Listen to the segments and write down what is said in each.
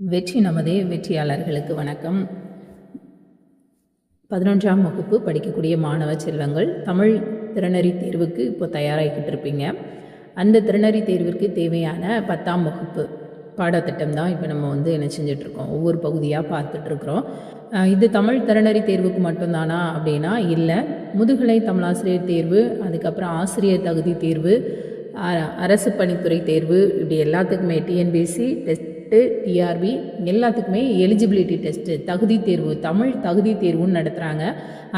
வெற்றி நமதே வெற்றியாளர்களுக்கு வணக்கம். பதினொன்றாம் வகுப்பு படிக்கக்கூடிய மாணவ செல்வங்கள் தமிழ் திறனறி தேர்வுக்கு இப்போ தயாராகிக்கிட்டு இருப்பீங்க அந்த திறனறி தேர்விற்கு தேவையான பத்தாம் வகுப்பு பாடத்திட்டம் தான் இப்போ நம்ம வந்து என்ன செஞ்சிட்ருக்கோம் ஒவ்வொரு பகுதியாக பார்த்துட்ருக்குறோம் இது தமிழ் திறனறி தேர்வுக்கு மட்டும்தானா அப்படின்னா இல்லை. முதுகலை தமிழாசிரியர் தேர்வு அதுக்கப்புறம் ஆசிரியர் தகுதி தேர்வு அ- அரசு பணித்துறை தேர்வு இப்படி எல்லாத்துக்குமே டிஎன்பிசி டெஸ்ட்டு டிஆர்பி எல்லாத்துக்குமே எலிஜிபிலிட்டி டெஸ்ட்டு தகுதி தேர்வு தமிழ் தகுதி தேர்வுன்னு நடத்துகிறாங்க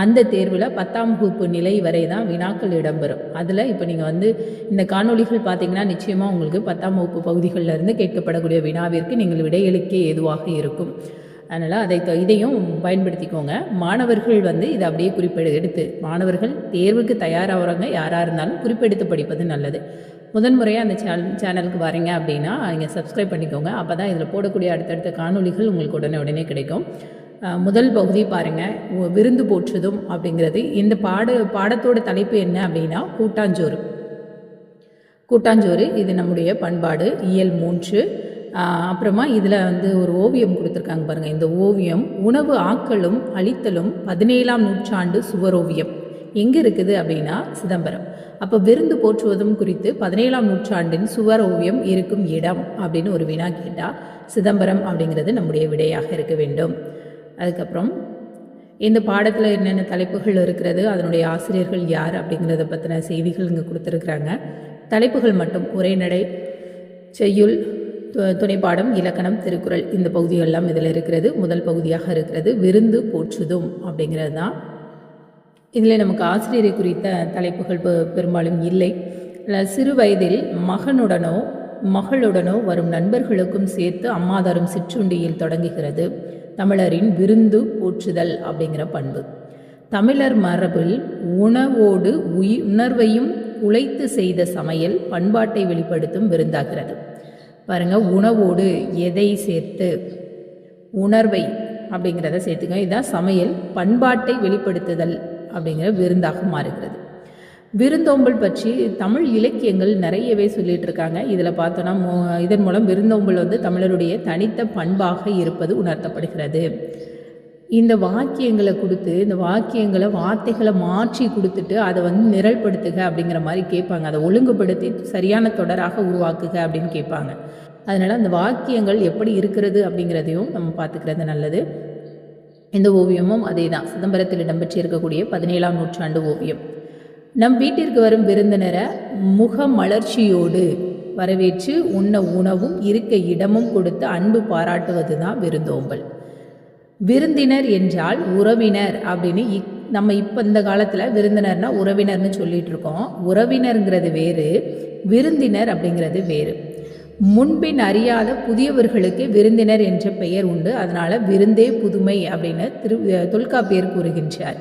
அந்த தேர்வில் பத்தாம் வகுப்பு நிலை வரை தான் வினாக்கள் இடம்பெறும். அதில் இப்போ நீங்கள் வந்து இந்த காணொளிகள் பார்த்தீங்கன்னா நிச்சயமாக உங்களுக்கு பத்தாம் வகுப்பு பகுதிகளில் இருந்து கேட்கப்படக்கூடிய வினாவிற்கு நீங்கள் விடையளிக்க ஏதுவாக இருக்கும். அதனால் அதை த- இதையும் பயன்படுத்திக்கோங்க. மாணவர்கள் வந்து இதை அப்படியே குறிப்பெடு எடுத்து மாணவர்கள் தேர்வுக்கு தயாராகிறவங்க யாராக இருந்தாலும் குறிப்பெடுத்து படிப்பது நல்லது. முதன்முறையாக அந்த சேனல் சேனலுக்கு வரீங்க அப்படின்னா நீங்கள் சப்ஸ்கிரைப் பண்ணிக்கோங்க. அப்போ தான் இதில் போடக்கூடிய அடுத்தடுத்த காணொலிகள் உங்களுக்கு உடனே உடனே கிடைக்கும். முதல் பகுதி பாருங்கள் விருந்து போற்றுதும் அப்படிங்கிறது. இந்த பாட பாடத்தோட தலைப்பு என்ன அப்படின்னா கூட்டாஞ்சோறு. கூட்டாஞ்சோறு இது நம்முடைய பண்பாடு. இயல் மூன்று. அப்புறமா இதில் வந்து ஒரு ஓவியம் கொடுத்துருக்காங்க பாருங்கள் இந்த ஓவியம் உணவு ஆக்கலும் அழித்தலும் பதினேழாம் நூற்றாண்டு சுவரோவியம். எங்கே இருக்குது அப்படின்னா சிதம்பரம். அப்போ விருந்து போற்றுவதும் குறித்து பதினேழாம் நூற்றாண்டின் சுவர் ஓவியம் இருக்கும் இடம் அப்படின்னு ஒரு வினா கேட்டால் சிதம்பரம் அப்படிங்கிறது நம்முடைய விடையாக இருக்க வேண்டும். அதுக்கப்புறம் இந்த பாடத்தில் என்னென்ன தலைப்புகள் இருக்கிறது அதனுடைய ஆசிரியர்கள் யார் அப்படிங்கிறத பற்றின செய்திகள் இங்கே கொடுத்துருக்குறாங்க. தலைப்புகள் மட்டும். உரைநடை செய்யுள் துணை துணைப்பாடம் இலக்கணம் திருக்குறள் இந்த பகுதியெல்லாம் இதில் இருக்கிறது. முதல் பகுதியாக இருக்கிறது விருந்து போற்றுதும் அப்படிங்கிறது தான். இதில் நமக்கு ஆசிரியரை குறித்த தலைப்புகள் பெ- பெரும்பாலும் இல்லை. சிறு வயதில் மகனுடனோ மகளுடனோ வரும் நண்பர்களுக்கும் சேர்த்து அம்மாதாரும் சிற்றுண்டியில் தொடங்குகிறது. தமிழரின் விருந்து போற்றுதல் அப்படிங்கிற பண்பு. தமிழர் மரபில் உணவோடு உயி உணர்வையும் உழைத்து செய்த சமையல் பண்பாட்டை வெளிப்படுத்தும் விருந்தாகிறது. பாருங்க உணவோடு எதை சேர்த்து? உணர்வை அப்படிங்கிறத சேர்த்துங்க இதுதான் சமையல். பண்பாட்டை வெளிப்படுத்துதல் அப்படிங்கிற விருந்தாக மாறுகிறது. விருந்தோம்பல் பற்றி தமிழ் இலக்கியங்கள் நிறையவே சொல்லிட்டு இருக்காங்க இதில் பார்த்தோன்னா இதன் மூலம் விருந்தோம்பல் வந்து தமிழருடைய தனித்த பண்பாக இருப்பது உணர்த்தப்படுகிறது. இந்த வாக்கியங்களை கொடுத்து இந்த வாக்கியங்களை வார்த்தைகளை மாற்றி கொடுத்துட்டு அதை வந்து நிரல்படுத்துக அப்படிங்கிற மாதிரி கேட்பாங்க. அதை ஒழுங்குபடுத்தி சரியான தொடராக உருவாக்குக அப்படின்னு கேட்பாங்க. அதனால் அந்த வாக்கியங்கள் எப்படி இருக்கிறது அப்படிங்கிறதையும் நம்ம பார்த்துக்கிறது நல்லது. இந்த ஓவியமும் அதே தான் சிதம்பரத்தில் இடம்பெற்றிருக்கக்கூடிய பதினேழாம் நூற்றாண்டு ஓவியம். நம் வீட்டிற்கு வரும் விருந்தினரை முக மலர்ச்சியோடு வரவேற்று உண்ண உணவும் இருக்க இடமும் கொடுத்து அன்பு பாராட்டுவது தான் விருந்தோம்பல். விருந்தினர் என்றால் உறவினர் அப்படின்னு இக் நம்ம இப்போ இந்த காலத்தில் விருந்தினர்னா உறவினர்னு சொல்லிட்டு இருக்கோம் உறவினருங்கிறது வேறு விருந்தினர் அப்படிங்கிறது வேறு. முன்பின் அறியாத புதியவர்களுக்கு விருந்தினர் என்ற பெயர் உண்டு. அதனால் விருந்தே புதுமை அப்படின்னு திரு தொல்காப்பியர் கூறுகின்றார்.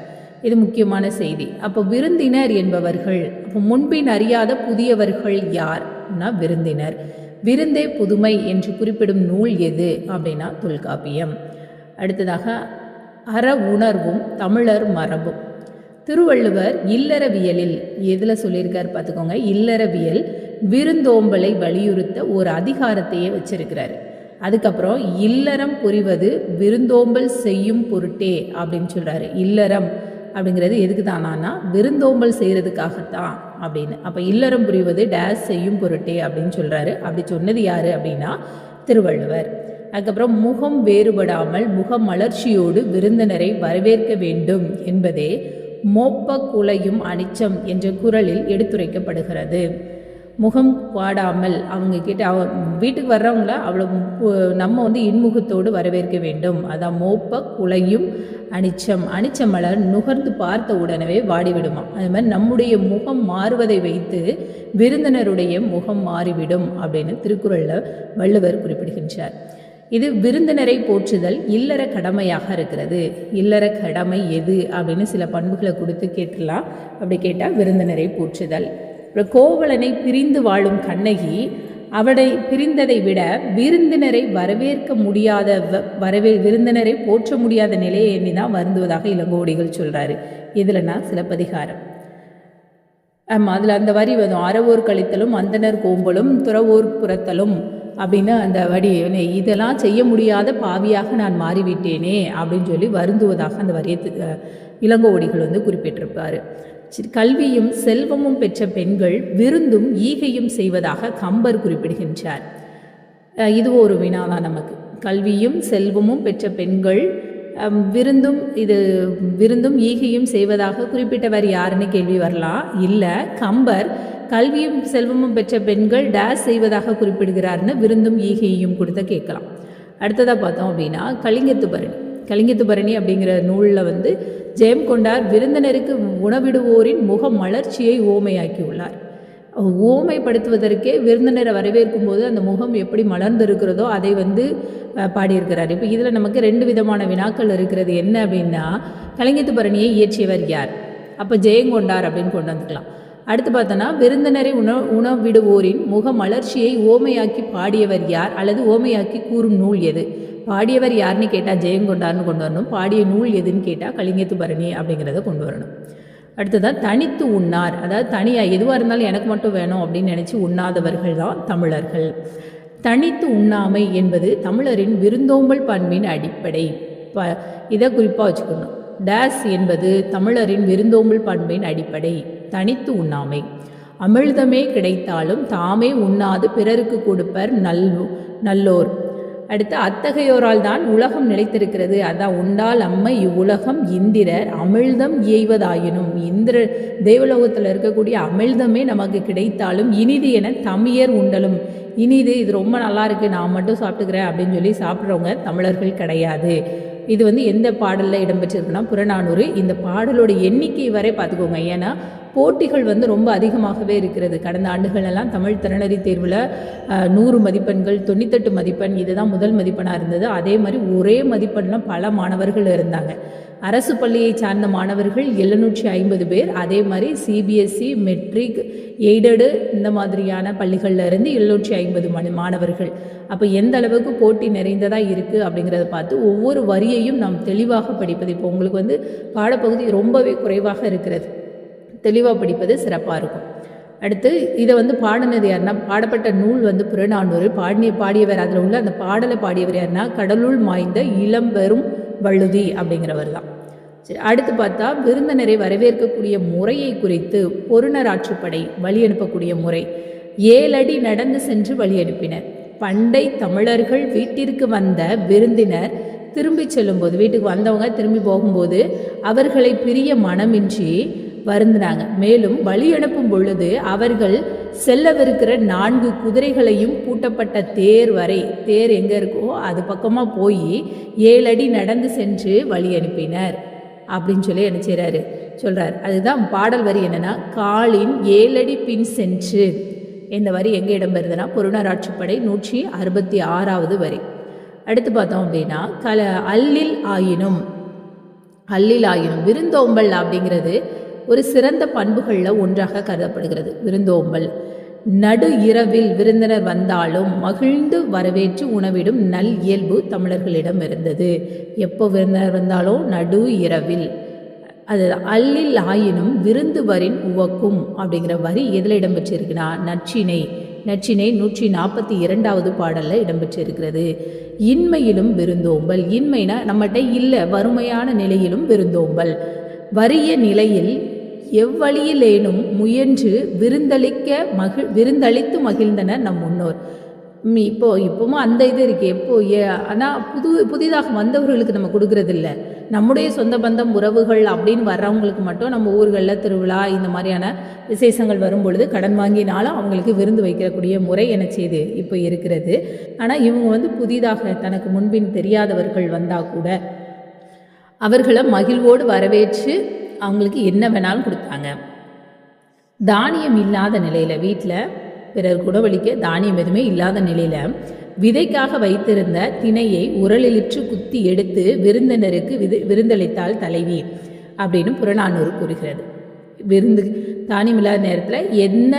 இது முக்கியமான செய்தி. அப்போ விருந்தினர் என்பவர்கள் அப்போ முன்பின் அறியாத புதியவர்கள் யார்னா விருந்தினர். விருந்தே புதுமை என்று குறிப்பிடும் நூல் எது அப்படின்னா தொல்காப்பியம். அடுத்ததாக அற உணர்வும் தமிழர் மரபும். திருவள்ளுவர் இல்லறவியலில் எதில் சொல்லியிருக்கார் பார்த்துக்கோங்க இல்லறவியல் விருந்தோம்பலை வலியுறுத்த ஒரு அதிகாரத்தையே வச்சிருக்கிறாரு. அதுக்கப்புறம் இல்லறம் புரிவது விருந்தோம்பல் செய்யும் பொருட்டே அப்படின்னு சொல்கிறாரு இல்லறம் அப்படிங்கிறது எதுக்கு தானானா விருந்தோம்பல் செய்கிறதுக்காகத்தான் அப்படின்னு. அப்போ இல்லறம் புரிவது டேஸ் செய்யும் பொருட்டே அப்படின்னு சொல்கிறாரு அப்படி சொன்னது யார் அப்படின்னா திருவள்ளுவர். அதுக்கப்புறம் முகம் வேறுபடாமல் முகமலர்ச்சியோடு விருந்தினரை வரவேற்க வேண்டும் என்பதே மோப்ப குலையும் அனிச்சம் என்ற குரலில் எடுத்துரைக்கப்படுகிறது. முகம் வாடாமல் அவங்க கிட்ட அவ வீட்டுக்கு வர்றவங்கள அவ்வளோ நம்ம வந்து இன்முகத்தோடு வரவேற்க வேண்டும். அதான் மோப்ப குலையும் அனிச்சம். அனிச்ச மலர் நுகர்ந்து பார்த்த உடனே வாடிவிடுமா? அது மாதிரி நம்முடைய முகம் மாறுவதை வைத்து விருந்தினருடைய முகம் மாறிவிடும் அப்படின்னு திருக்குறளில் வள்ளுவர் குறிப்பிடுகின்றார். இது விருந்தினரை போற்றுதல் இல்லற கடமையாக இருக்கிறது. இல்லற கடமை எது? அப்படின்னு சில பண்புகளை கொடுத்து கேட்டுலாம் அப்படி கேட்டால் விருந்தினரை போற்றுதல். அப்புறம் கோவலனை பிரிந்து வாழும் கண்ணகி அவளை பிரிந்ததை விட விருந்தினரை வரவேற்க முடியாத வ- வரவே விருந்தினரை போற்ற முடியாத நிலையை எண்ணி தான் வருந்துவதாக இளங்கோடிகள் சொல்கிறாரு இதில்னா சிலப்பதிகாரம். ஆமாம் அதில் அந்த வரி வரும். அறவோர் கழித்தலும் அந்தனர் கோம்பலும் துறவோர் புறத்தலும் அப்படின்னு அந்த வடி இதெல்லாம் செய்ய முடியாத பாவியாக நான் மாறிவிட்டேனே அப்படின்னு சொல்லி வருந்துவதாக அந்த வரிய இளங்கோவடிகள் வந்து குறிப்பிட்டிருப்பார். கல்வியும் செல்வமும் பெற்ற பெண்கள் விருந்தும் ஈகையும் செய்வதாக கம்பர் குறிப்பிடுகின்றார். இது ஒரு வினாதான் நமக்கு. கல்வியும் செல்வமும் பெற்ற பெண்கள் விருந்தும் இது விருந்தும் ஈகையும் செய்வதாக குறிப்பிட்டவர் யாருன்னு கேள்வி வரலாம். இல்லை கம்பர் கல்வியும் செல்வமும் பெற்ற பெண்கள் டேஸ் செய்வதாக குறிப்பிடுகிறார்னு விருந்தும் ஈகையும் கொடுத்த கேட்கலாம். அடுத்ததாக பார்த்தோம் அப்படின்னா கலிங்கத்து பரணி. கலிங்கத்து பரணி அப்படிங்கிற நூலில் வந்து ஜெயம் கொண்டார் விருந்தினருக்கு உணவிடுவோரின் முக மலர்ச்சியை ஓமையாக்கியுள்ளார். ஓமைப்படுத்துவதற்கே விருந்தினரை வரவேற்கும் போது அந்த முகம் எப்படி மலர்ந்திருக்கிறதோ அதை வந்து பாடியிருக்கிறார். இப்போ இதில் நமக்கு ரெண்டு விதமான வினாக்கள் இருக்கிறது. என்ன அப்படின்னா கலிங்கத்து பரணியை இயற்றியவர் யார்? அப்போ ஜெயங்கொண்டார் அப்படின்னு கொண்டு வந்துக்கலாம். அடுத்து பார்த்தோன்னா விருந்தினரை உண உணவிடுவோரின் முக மலர்ச்சியை ஓமையாக்கி பாடியவர் யார் அல்லது ஓமையாக்கி கூறும் நூல் எது? பாடியவர் யாருன்னு கேட்டால் ஜெயங்கொண்டார்னு கொண்டு வரணும். பாடிய நூல் எதுன்னு கேட்டால் கலிங்கத்து பரணி அப்படிங்கிறத கொண்டு வரணும். அடுத்ததான் தனித்து உண்ணார். அதாவது தனியாக எதுவாக இருந்தாலும் எனக்கு மட்டும் வேணும் அப்படின்னு நினச்சி உண்ணாதவர்கள் தான் தமிழர்கள். தனித்து உண்ணாமை என்பது தமிழரின் விருந்தோம்பல் பண்பின் அடிப்படை. ப இதை குறிப்பாக வச்சுக்கணும். டேஸ் என்பது தமிழரின் விருந்தோம்பல் பண்பின் அடிப்படை. தனித்து உண்ணாமை. அமிழ்தமே கிடைத்தாலும் தாமே உண்ணாது பிறருக்கு கொடுப்பர் நல் நல்லோர். அடுத்து அத்தகையோரால் தான் உலகம் நிலைத்திருக்கிறது. அதான் உண்டால் அம்மை இவ்வுலகம் இந்திரர் அமிழ்தம் இயைவதாயினும். இந்திர தேவலோகத்தில் இருக்கக்கூடிய அமிழ்தமே நமக்கு கிடைத்தாலும் இனிது என தமியர் உண்டலும். இனிது இது ரொம்ப நல்லா இருக்கு நான் மட்டும் சாப்பிட்டுக்கிறேன் அப்படின்னு சொல்லி சாப்பிட்றவங்க தமிழர்கள் கிடையாது. இது வந்து எந்த பாடலில் இடம்பெற்றிருக்குன்னா புறநானூறு. இந்த பாடலோட எண்ணிக்கை வரை பார்த்துக்கோங்க. ஏன்னா போட்டிகள் வந்து ரொம்ப அதிகமாகவே இருக்கிறது. கடந்த ஆண்டுகள் எல்லாம் தமிழ் திறனறி தேர்வில் நூறு மதிப்பெண்கள் தொண்ணூத்தெட்டு மதிப்பெண் இதுதான் முதல் மதிப்பெண்ணாக இருந்தது. அதே மாதிரி ஒரே மதிப்பெண்ணில் பல மாணவர்கள் இருந்தாங்க. அரசு பள்ளியை சார்ந்த மாணவர்கள் எழுநூற்றி ஐம்பது பேர். அதே மாதிரி சிபிஎஸ்சி மெட்ரிக் எய்டடு இந்த மாதிரியான பள்ளிகளில் இருந்து எழுநூற்றி ஐம்பது மணி மாணவர்கள். அப்போ எந்த அளவுக்கு போட்டி நிறைந்ததாக இருக்குது அப்படிங்கிறத பார்த்து ஒவ்வொரு வரியையும் நாம் தெளிவாக படிப்பது. இப்போ உங்களுக்கு வந்து பாடப்பகுதி ரொம்பவே குறைவாக இருக்கிறது. தெளிவாக படிப்பது சிறப்பாக இருக்கும். அடுத்து இதை வந்து பாடினது யாருன்னா பாடப்பட்ட நூல் வந்து புறநானூறு. பாடிய பாடியவர் அதில் உள்ள அந்த பாடலை பாடியவர் யாருன்னா கடலுள் மாய்ந்த இளம்பெரும் வழுதி அப்படிங்கிறவர் தான். சரி அடுத்து பார்த்தா விருந்தினரை வரவேற்கக்கூடிய முறையை குறித்து பொருணராட்சிப்படை வழி அனுப்பக்கூடிய முறை. ஏழடி நடந்து சென்று வழி அனுப்பினர் பண்டை தமிழர்கள் வீட்டிற்கு வந்த விருந்தினர் திரும்பி செல்லும்போது வீட்டுக்கு வந்தவங்க திரும்பி போகும்போது அவர்களை பிரிய மனமின்றி வருந்தினாங்க. மேலும் வழி அனுப்பும் பொழுது அவர்கள் செல்லவிருக்கிற நான்கு குதிரைகளையும் பூட்டப்பட்ட தேர் வரை தேர் எங்கே இருக்கோ அது பக்கமாக போய் ஏழடி நடந்து சென்று வழி அனுப்பினர். அப்படின்னு சொல்லி என்ன செய்கிறாரு சொல்கிறார் அதுதான் பாடல் வரி என்னன்னா காலின் ஏழடி பின் சென்று. இந்த வரி எங்கே இடம்பெறுதுன்னா பொருணராட்சிப்படை நூற்றி அறுபத்தி ஆறாவது வரி. அடுத்து பார்த்தோம் அப்படின்னா கல அல்லில் ஆயினும் அல்லில் ஆயினும் விருந்தோம்பல் அப்படிங்கிறது ஒரு சிறந்த பண்புகளில் ஒன்றாக கருதப்படுகிறது. விருந்தோம்பல். நடு இரவில் விருந்தினர் வந்தாலும் மகிழ்ந்து வரவேற்று உணவிடும் நல் இயல்பு தமிழர்களிடம் இருந்தது. எப்போ விருந்தினர் வந்தாலும் நடு இரவில். அது அல்லில் ஆயினும் விருந்து வரின் உவக்கும் அப்படிங்கிற வரி எதில் இடம்பெற்றிருக்குன்னா நச்சினை நச்சினை நூற்றி நாற்பத்தி இரண்டாவது பாடலில் இடம்பெற்றிருக்கிறது. இன்மையிலும் விருந்தோம்பல். இன்மைனா நம்மகிட்ட இல்லை வறுமையான நிலையிலும் விருந்தோம்பல். வறிய நிலையில் எவ்வழியிலேனும் முயன்று விருந்தளிக்க மகிழ் விருந்தளித்து மகிழ்ந்தனர் நம் முன்னோர். ம், இப்போ இப்போவும் அந்த இது இருக்கு எப்போ ஆனால் புது புதிதாக வந்தவர்களுக்கு நம்ம கொடுக்கறதில்ல. நம்முடைய சொந்த பந்தம் உறவுகள் அப்படின்னு வர்றவங்களுக்கு மட்டும் நம்ம ஊர்களில் திருவிழா இந்த மாதிரியான விசேஷங்கள் வரும் பொழுது கடன் வாங்கினாலும் அவங்களுக்கு விருந்து வைக்கக்கூடிய முறை என செய்து இப்போ இருக்கிறது. ஆனால் இவங்க வந்து புதிதாக தனக்கு முன்பின் தெரியாதவர்கள் வந்தால் கூட அவர்களை மகிழ்வோடு வரவேற்று அவங்களுக்கு என்ன வேணாலும் கொடுத்தாங்க. தானியம் இல்லாத நிலையில் வீட்டில் பிறர் குடவழிக்க தானியம் எதுவுமே இல்லாத நிலையில் விதைக்காக வைத்திருந்த திணையை உரலிலிற்று குத்தி எடுத்து விருந்தினருக்கு விது விருந்தளித்தாள் தலைவி அப்படின்னு புறநானூறு கூறுகிறது. விருந்து தானியம் இல்லாத நேரத்தில் என்ன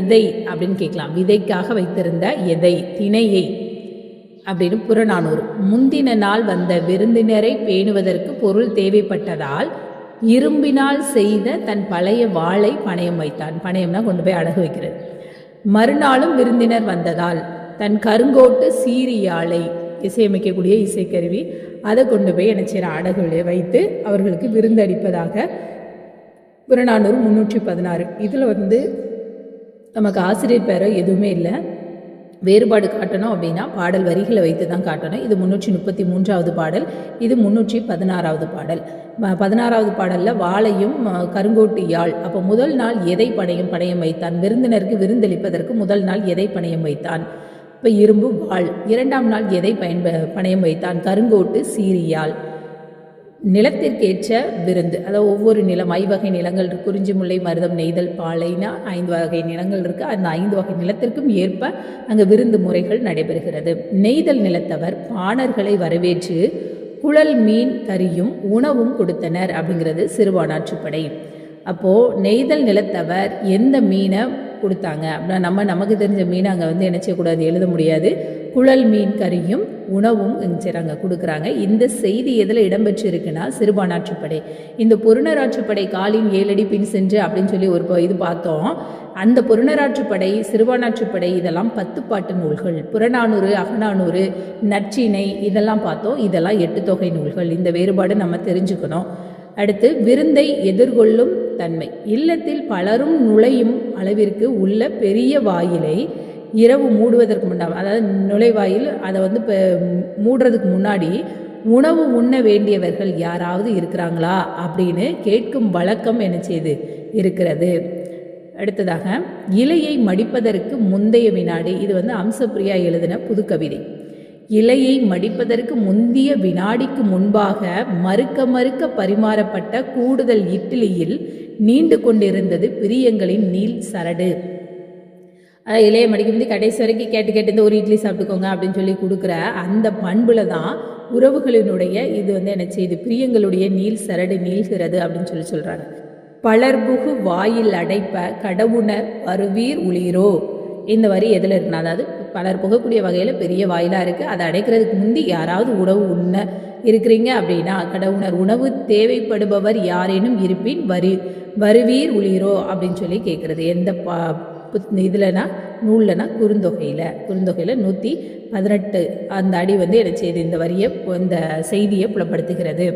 எதை அப்படின்னு கேட்கலாம். விதைக்காக வைத்திருந்த எதை திணையை அப்படின்னு புறநானூறு. முந்தின நாள் வந்த விருந்தினரை பேணுவதற்கு பொருள் தேவைப்பட்டதால் இரும்பினால் செய்த தன் பழைய வாளை பணயம் வைத்தான். பணயம்னா கொண்டு போய் அடகு வைக்கிறது. மறுநாளும் விருந்தினர் வந்ததால் தன் கருங்கோட்டு சீரியாழை இசையமைக்கக்கூடிய இசைக்கருவி அதை கொண்டு போய் என்ன செய்கிற ஆடைகளிலே வைத்து அவர்களுக்கு விருந்தளிப்பதாக புறநானூறு முந்நூற்றி பதினாறு. இதில் வந்து நமக்கு ஆசிரியர் பேரோ எதுவுமே இல்லை. வேறுபாடு காட்டணும் அப்படின்னா பாடல் வரிகளை வைத்து தான் காட்டணும். இது முந்நூற்றி முப்பத்தி மூன்றாவது பாடல். இது முந்நூற்றி பதினாறாவது பாடல். பதினாறாவது பாடலில் வாளையும் கருங்கோட்டு யாழ் அப்போ முதல் நாள் எதை பணையும் பணையம் வைத்தான். விருந்தினருக்கு விருந்தளிப்பதற்கு முதல் நாள் எதை பணையம் வைத்தான்? இப்போ இரும்பு வாள். இரண்டாம் நாள் எதை பயன்ப பணையம் வைத்தான்? கருங்கோட்டு சீரியாள் நிலத்திற்கேற்ற விருந்து. அதாவது ஒவ்வொரு நிலம் ஐவகை நிலங்கள் இருக்கு. குறிஞ்சி முல்லை மருதம் நெய்தல் பாலைனா ஐந்து வகை நிலங்கள் இருக்கு. அந்த ஐந்து வகை நிலத்திற்கும் ஏற்ப அங்கே விருந்து முறைகள் நடைபெறுகிறது. நெய்தல் நிலத்தவர் பாணர்களை வரவேற்று குழல் மீன் கறியும் உணவும் கொடுத்தனர் அப்படிங்கிறது சிறுவானாற்றுப்படை அப்போது நெய்தல் நிலத்தவர் எந்த மீனை கொடுத்தாங்க? அப்படின்னா நம்ம நமக்கு தெரிஞ்ச மீனை அங்கே வந்து என்ன செய்யக்கூடாது? எழுத முடியாது. குழல் மீன் கறியும் உணவும் செய்கிறாங்க கொடுக்குறாங்க. இந்த செய்தி எதில் இடம்பெற்றிருக்குன்னா சிறுபானாற்றுப்படை இந்த பொருணராற்றுப்படை காலின் ஏழடி பின் சென்று அப்படின்னு சொல்லி ஒரு இது பார்த்தோம். அந்த பொருணராற்றுப்படை சிறுபானாற்றுப்படை இதெல்லாம் பத்து பாட்டு நூல்கள். புறநானூறு அகநானூறு நற்றிணை இதெல்லாம் பார்த்தோம். இதெல்லாம் எட்டு தொகை நூல்கள். இந்த வேறுபாடு நம்ம தெரிஞ்சுக்கணும். அடுத்து விருந்தை எதிர்கொள்ளும் தன்மை. இல்லத்தில் பலரும் நுழையும் அளவிற்கு உள்ள பெரிய வாயிலை இரவு மூடுவதற்கு முன்னாடி அதாவது நுழைவாயில் அதை வந்து இப்போ மூடுறதுக்கு முன்னாடி உணவு உண்ண வேண்டியவர்கள் யாராவது இருக்கிறாங்களா அப்படின்னு கேட்கும் வழக்கம் என்ன செய்து இருக்கிறது. அடுத்ததாக இலையை மடிப்பதற்கு முந்தைய வினாடி இது வந்து அம்சப்பிரியா எழுதின புதுக்கவிதை. இலையை மடிப்பதற்கு முந்திய வினாடிக்கு முன்பாக மறுக்க மறுக்க பரிமாறப்பட்ட கூடுதல் இட்லியில் நீண்டு கொண்டிருந்தது பிரியங்களின் நீள் சரடு. அதாவது இளைய மடிக்கு முந்தி கடைசி வரைக்கும் கேட்டு கேட்டு இந்த ஒரு இட்லி சாப்பிட்டுக்கோங்க அப்படின்னு சொல்லி கொடுக்குற அந்த பண்பில் தான் உறவுகளினுடைய இது வந்து என்ன செய்யுது? பிரியங்களுடைய நீள் சரடு நீள்கிறது அப்படின்னு சொல்லி சொல்கிறாங்க பலர்புகு வாயில் அடைப்ப கடவுணர் வருவீர் உளிரோ. இந்த வரி எதில் இருக்குன்னா அதாவது பலர் புகக்கூடிய வகையில் பெரிய வாயிலாக இருக்குது அதை அடைக்கிறதுக்கு முந்தி யாராவது உணவு உண்ண இருக்கிறீங்க அப்படின்னா கடவுணர் உணவு தேவைப்படுபவர் யாரேனும் இருப்பின் வரி வருவீர் உளிரோ அப்படின்னு சொல்லி கேட்குறது எந்த பா இதுலனா நூல்லனா குறுந்தொகையில். குறுந்தொகையில் நூற்றி பதினெட்டு அந்த அடி வந்து என்ன செய்து இந்த வரியை இந்த செய்தியை புலப்படுத்துகிறது.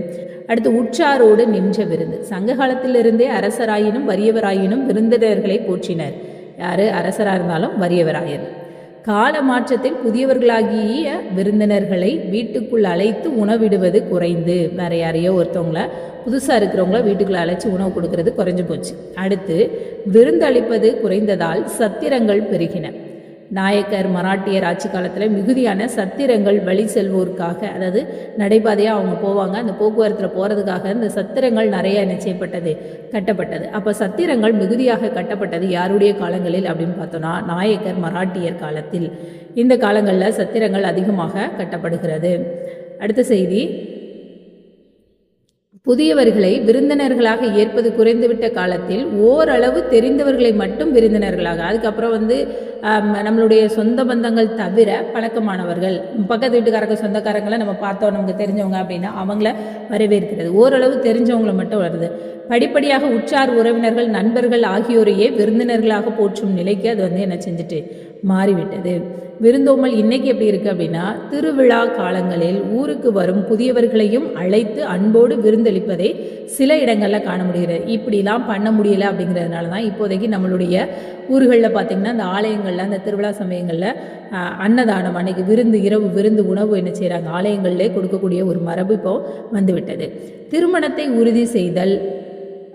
அடுத்து உற்றாரோடு நின்ற விருந்து. சங்க காலத்திலிருந்தே அரசராயினும் வறியவராயினும் விருந்தினர்களை போற்றினர். யார்? அரசராக இருந்தாலும் வறியவராயர். கால மாற்றத்தில் புதியவர்களாகிய விருந்தினர்களை வீட்டுக்குள் அழைத்து உணவிடுவது குறைந்து. வேற யாரையோ ஒருத்தவங்கள புதுசாக இருக்கிறவங்கள வீட்டுக்குள்ளே அழைச்சி உணவு கொடுக்கறது குறைஞ்சு போச்சு. அடுத்து விருந்தளிப்பது குறைந்ததால் சத்திரங்கள் பெருகின. நாயக்கர் மராட்டியர் ஆட்சி காலத்தில் மிகுதியான சத்திரங்கள் வழி செல்வோருக்காக அதாவது நடைபாதையாக அவங்க போவாங்க. அந்த போக்குவரத்தில் போகிறதுக்காக இந்த சத்திரங்கள் நிறைய நிச்சயப்பட்டது கட்டப்பட்டது. அப்போ சத்திரங்கள் மிகுதியாக கட்டப்பட்டது யாருடைய காலங்களில் அப்படின்னு பார்த்தோன்னா நாயக்கர் மராட்டியர் காலத்தில். இந்த காலங்களில் சத்திரங்கள் அதிகமாக கட்டப்படுகிறது. அடுத்த செய்தி. புதியவர்களை விருந்தினர்களாக ஏற்பது குறைந்துவிட்ட காலத்தில் ஓரளவு தெரிந்தவர்களை மட்டும் விருந்தினர்களாக அதுக்கப்புறம் வந்து நம்மளுடைய சொந்த பந்தங்கள் தவிர பழக்கமானவர்கள். பக்கத்து வீட்டுக்காரங்க சொந்தக்காரங்களை நம்ம பார்த்தோம் நமக்கு தெரிஞ்சவங்க அப்படின்னா அவங்கள வரவேற்கிறது. ஓரளவு தெரிஞ்சவங்களை மட்டும் வருது. படிப்படியாக உற்றார் உறவினர்கள் நண்பர்கள் ஆகியோரையே விருந்தினர்களாக போற்றும் நிலைக்கு அது வந்து என்ன செஞ்சுட்டு மாறிவிட்டது. விருந்தோமல் இன்னைக்கு எப்படி இருக்கு அப்படின்னா திருவிழா காலங்களில் ஊருக்கு வரும் புதியவர்களையும் அழைத்து அன்போடு விருந்தளிப்பதை சில இடங்களில் காண முடிகிறது இப்படிலாம் பண்ண முடியல அப்படிங்கிறதுனால தான் இப்போதைக்கு நம்மளுடைய ஊர்களில் பார்த்திங்கன்னா அந்த ஆலயங்களில் அந்த திருவிழா சமயங்களில் அன்னதானம் அன்னைக்கு விருந்து இரவு விருந்து உணவு என்ன செய்கிறாங்க ஆலயங்களிலே கொடுக்கக்கூடிய ஒரு மரபு இப்போ வந்துவிட்டது. திருமணத்தை உறுதி செய்தல்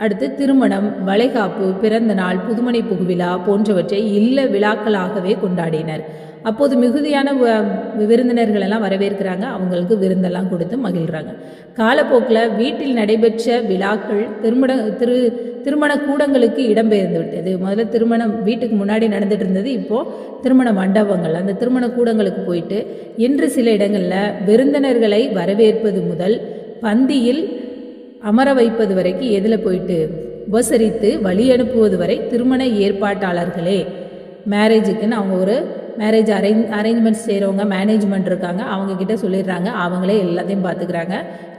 அடுத்து திருமணம் வளைகாப்பு பிறந்த நாள் புதுமனை புகுவிழா போன்றவற்றை இல்ல விழாக்களாகவே கொண்டாடினர். அப்போது மிகுதியான வ- விருந்தினர்கள் எல்லாம் வரவேற்கிறாங்க. அவங்களுக்கு விருந்தெல்லாம் கொடுத்து மகிழ்கிறாங்க காலப்போக்கில் வீட்டில் நடைபெற்ற விழாக்கள் திருமண திரு திருமண கூடங்களுக்கு இடம்பெயர்ந்து விட்டது. முதல்ல திருமணம் வீட்டுக்கு முன்னாடி நடந்துட்டு இருந்தது இப்போது திருமண மண்டபங்கள் அந்த திருமண கூடங்களுக்கு போயிட்டு இன்று சில இடங்களில் விருந்தினர்களை வரவேற்பது முதல் பந்தியில் அமர வைப்பது வரைக்கும் எதில் போயிட்டு உபசரித்து வழி அனுப்புவது வரை திருமண ஏற்பாட்டாளர்களே மேரேஜுக்குன்னு அவங்க ஒரு மேரேஜ் அரேஞ்ச் அரேஞ்ச்மெண்ட்ஸ் செய்கிறவங்க மேனேஜ்மெண்ட் இருக்காங்க. அவங்க கிட்ட சொல்லிடுறாங்க. அவங்களே எல்லாத்தையும் பார்த்துக்கிறாங்க.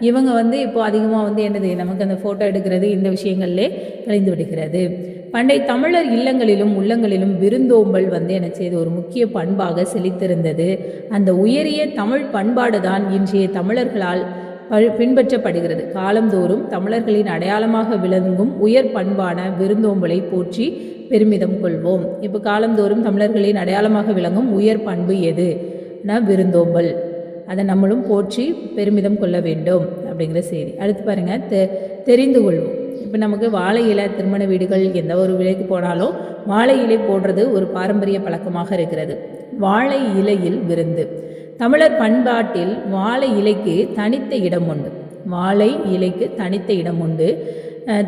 இவங்க வந்து இப்போ அதிகமாக வந்து என்னது நமக்கு அந்த ஃபோட்டோ எடுக்கிறது இந்த விஷயங்கள்லே கழிந்து விடுகிறது. பண்டை தமிழர் இல்லங்களிலும் உள்ளங்களிலும் விருந்தோம்பல் வந்து என்ன செய்து ஒரு முக்கிய பண்பாக செழித்திருந்தது. அந்த உயரிய தமிழ் பண்பாடு தான் இன்றைய தமிழர்களால் பின்பற்றப்படுகிறது. காலந்தோறும் தமிழர்களின் அடையாளமாக விளங்கும் உயர் பண்பான விருந்தோம்பலை போற்றி பெருமிதம் கொள்வோம். இப்போ காலந்தோறும் தமிழர்களின் அடையாளமாக விளங்கும் உயர் பண்பு எது? னா விருந்தோம்பல். அதை நம்மளும் போற்றி பெருமிதம் கொள்ள வேண்டும் அப்படிங்கிற செய்தி. அடுத்து பாருங்கள் தெ தெரிந்து கொள்வோம். இப்போ நமக்கு வாழை இலை திருமண வீடுகள் எந்த ஒரு விலைக்கு போனாலும் வாழை இலை போடுறது ஒரு பாரம்பரிய பழக்கமாக இருக்கிறது. வாழை இலையில் விருந்து. தமிழர் பண்பாட்டில் வாழை இலைக்கு தனித்த இடம் உண்டு. வாழை இலைக்கு தனித்த இடம் உண்டு.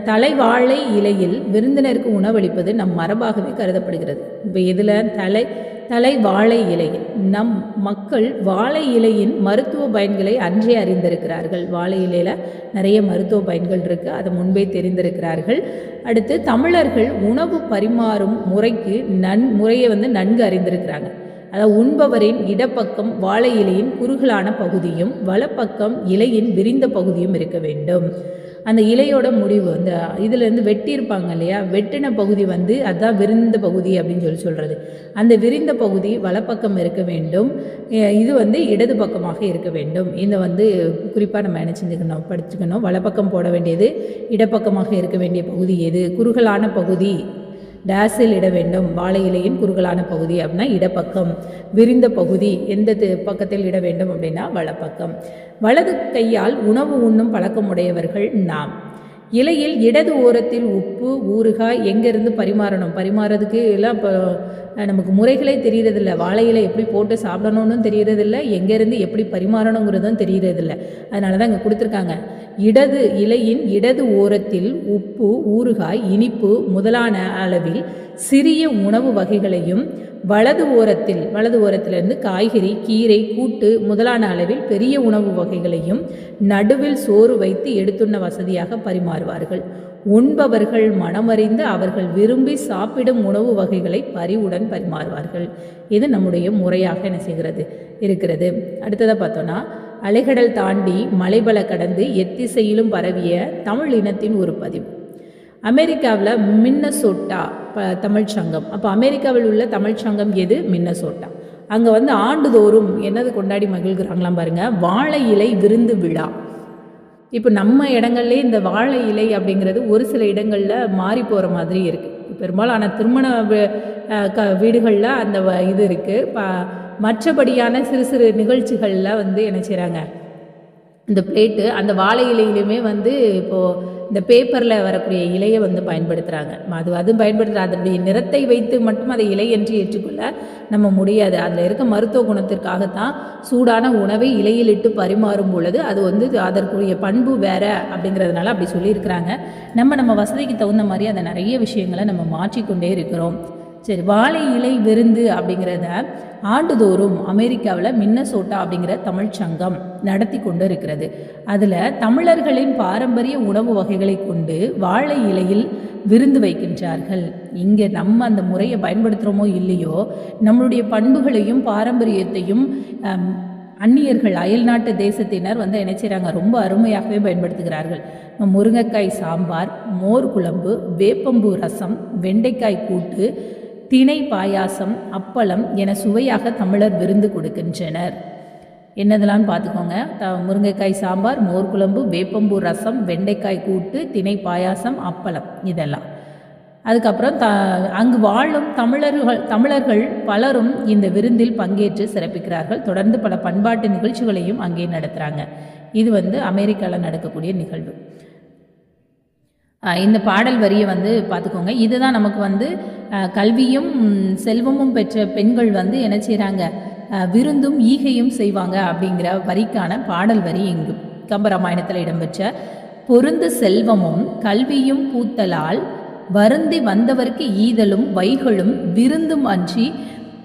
தலைவாழை இலையில் விருந்தினருக்கு உணவளிப்பது நம் மரபாகவே கருதப்படுகிறது. இப்போ இதில் தலை தலை வாழை இலையில் நம் மக்கள் வாழை இலையின் மருத்துவ பயன்களை அன்றே அறிந்திருக்கிறார்கள். வாழை இலையில் நிறைய மருத்துவ பயன்கள் இருக்குது அதை முன்பே தெரிந்திருக்கிறார்கள். அடுத்து தமிழர்கள் உணவு பரிமாறும் முறைக்கு நன் முறையை வந்து நன்கு அறிந்திருக்கிறாங்க. அதாவது உண்பவரின் இடப்பக்கம் வாழை இலையின் குறுகலான பகுதியும் வலப்பக்கம் இலையின் விரிந்த பகுதியும் இருக்க வேண்டும். அந்த இலையோட முடிவு அந்த இதுலேருந்து வெட்டியிருப்பாங்க இல்லையா? வெட்டின பகுதி வந்து அதுதான் விரிந்த பகுதி அப்படின்னு சொல்லி சொல்கிறது அந்த விரிந்த பகுதி வலப்பக்கம் இருக்க வேண்டும். இது வந்து இடது பக்கமாக இருக்க வேண்டும். இதை வந்து குறிப்பாக நம்ம என்ன செஞ்சுக்கணும்? படிச்சுக்கணும். வலப்பக்கம் போட வேண்டியது இடப்பக்கமாக இருக்க வேண்டிய பகுதி எது? குறுகலான பகுதி டேஸில் இட வேண்டும். வாழை இலையின் குறுகலான பகுதி அப்படின்னா இடப்பக்கம். விரிந்த பகுதி எந்த பக்கத்தில் இட வேண்டும் அப்படின்னா வலப்பக்கம். வலது கையால் உணவு உண்ணும் பழக்கமுடையவர்கள் நாம். இலையில் இடது ஓரத்தில் உப்பு ஊறுகாய் எங்கேருந்து பரிமாறணும்? பரிமாறதுக்கு எல்லாம் இப்போ நமக்கு முறைகளே தெரியறதில்ல. வாழை இலை எப்படி போட்டு சாப்பிடணும்னு தெரியறதில்ல. எங்கேருந்து எப்படி பரிமாறணுங்கிறதும் தெரியறதில்ல. அதனால தான் இங்கே கொடுத்துருக்காங்க. இடது இலையின் இடது ஓரத்தில் உப்பு ஊறுகாய் இனிப்பு முதலான அளவில் சிறிய உணவு வகைகளையும் வலது ஓரத்தில் வலது ஓரத்திலிருந்து காய்கறி கீரை கூட்டு முதலான அளவில் பெரிய உணவு வகைகளையும் நடுவில் சோறு வைத்து எடுத்துண்ண வசதியாக பரிமாறுவார்கள். உண்பவர்கள் மனமறிந்து அவர்கள் விரும்பி சாப்பிடும் உணவு வகைகளை பரிவுடன் பரிமாறுவார்கள். இது நம்முடைய முறையாக என்ன செய்கிறது? இருக்கிறது. அடுத்ததாக பார்த்தோன்னா அலைகடல் தாண்டி மலைபல கடந்து எத்திசையிலும் பரவிய தமிழ் இனத்தின் ஒரு பதிவு. அமெரிக்காவில் மின்னசோட்டா ப தமிழ்ச் சங்கம். அப்போ அமெரிக்காவில் உள்ள தமிழ்ச்சங்கம் எது? மின்னசோட்டா. அங்கே வந்து ஆண்டுதோறும் என்னது கொண்டாடி மகிழ்கிறாங்களாம் பாருங்க வாழை இலை விருந்து விழா. இப்போ நம்ம இடங்கள்லேயே இந்த வாழை இலை அப்படிங்கிறது ஒரு சில இடங்களில் மாறி போகிற மாதிரி இருக்குது பெரும்பாலான திருமண க வீடுகளில் அந்த வ- இது இருக்குது ப மற்றபடியான சிறு சிறு நிகழ்ச்சிகளில் வந்து என்ன செய்கிறாங்க இந்த பிளேட்டு அந்த வாழை இலையிலுமே வந்து இப்போது இந்த பேப்பரில் வரக்கூடிய இலையை வந்து பயன்படுத்துகிறாங்க அது அதுவும் பயன்படுத்துகிற அதனுடைய நிறத்தை வைத்து மட்டும் அதை இலை என்று ஏற்றுக்கொள்ள நம்ம முடியாது. அதில் இருக்க மருத்துவ குணத்திற்காகத்தான் சூடான உணவை இலையில் இட்டு பரிமாறும் பொழுது அது வந்து அதற்குரிய பண்பு வேற அப்படிங்கிறதுனால அப்படி சொல்லியிருக்கிறாங்க. நம்ம நம்ம வசதிக்கு தகுந்த மாதிரி அதை நிறைய விஷயங்களை நம்ம மாற்றிக்கொண்டே இருக்கிறோம். சரி வாழை இலை விருந்து அப்படிங்கிறத ஆண்டுதோறும் அமெரிக்காவில் மின்னசோட்டா அப்படிங்கிற தமிழ்ச்சங்கம் நடத்தி கொண்டு இருக்கிறது அதில் தமிழர்களின் பாரம்பரிய உணவு வகைகளை கொண்டு வாழை இலையில் விருந்து வைக்கின்றார்கள். இங்கே நம்ம அந்த முறையை பயன்படுத்துகிறோமோ இல்லையோ நம்மளுடைய பண்புகளையும் பாரம்பரியத்தையும் அந்நியர்கள் அந்நியர்கள் அயல்நாட்டு தேசத்தினர் வந்து என்ன செய்கிறாங்க ரொம்ப அருமையாகவே பயன்படுத்துகிறார்கள். முருங்கைக்காய் சாம்பார் மோர் குழம்பு வேப்பம்பூ ரசம் வெண்டைக்காய் கூட்டு திணை பாயாசம் அப்பளம் என சுவையாக தமிழர் விருந்து கொடுக்கின்றனர். என்னதெல்லாம் பார்த்துக்கோங்க த முருங்கைக்காய் சாம்பார் மோர் குழம்பு வேப்பம்பூ ரசம் வெண்டைக்காய் கூட்டு திணை பாயாசம் அப்பளம் இதெல்லாம். அதுக்கப்புறம் த அங்கு வாழும் தமிழர்கள் தமிழர்கள் பலரும் இந்த விருந்தில் பங்கேற்று சிறப்பிக்கிறார்கள். தொடர்ந்து பல பண்பாட்டு நிகழ்ச்சிகளையும் அங்கே நடத்துகிறாங்க இது வந்து அமெரிக்காவில் நடக்கக்கூடிய நிகழ்வு. இந்த பாடல் வரியை வந்து பார்த்துக்கோங்க இதுதான் நமக்கு வந்து கல்வியும் செல்வமும் பெற்ற பெண்கள் வந்து என்ன செய்கிறாங்க விருந்தும் ஈகையும் செய்வாங்க அப்படிங்கிற வரிக்கான பாடல் வரி இங்கு. கம்பராமாயணத்தில் இடம்பெற்ற பொருந்து செல்வமும் கல்வியும் பூத்தலால் வருந்தி வந்தவர்க்கு ஈதலும் வைகளும் விருந்தும் அன்றி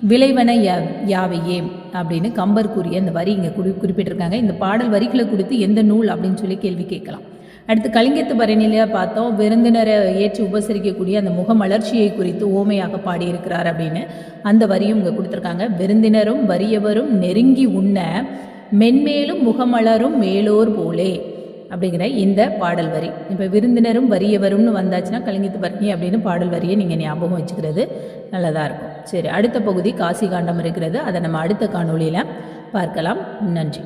விளைவன யா- யாவையே அப்படின்னு கம்பர் கூறிய இந்த வரி இங்கே குறி குறிப்பிட்டிருக்காங்க. இந்த பாடல் வரிகளை கொடுத்து எந்த நூல் அப்படின்னு சொல்லி கேள்வி கேட்கலாம். அடுத்து கலிங்கத்து பரணியில் பார்த்தோம் விருந்தினரை ஏற்றி உபசரிக்கக்கூடிய அந்த முகமலர்ச்சியை குறித்து ஓமையாக பாடியிருக்கிறார் அப்படின்னு. அந்த வரியும் இங்கே கொடுத்துருக்காங்க. விருந்தினரும் வறியவரும் நெருங்கி உண்ண மென்மேலும் முகமலரும் மேலோர் போலே அப்படிங்கிற இந்த பாடல் வரி. இப்போ விருந்தினரும் வரியவரும்னு வந்தாச்சுன்னா கலிங்கத்து பரணி அப்படின்னு பாடல் வரியை நீங்கள் ஞாபகம் வச்சுக்கிறது நல்லதாக இருக்கும். சரி அடுத்த பகுதி காசி காண்டம் இருக்கிறது. அதை நம்ம அடுத்த காணொலியில் பார்க்கலாம். நன்றி.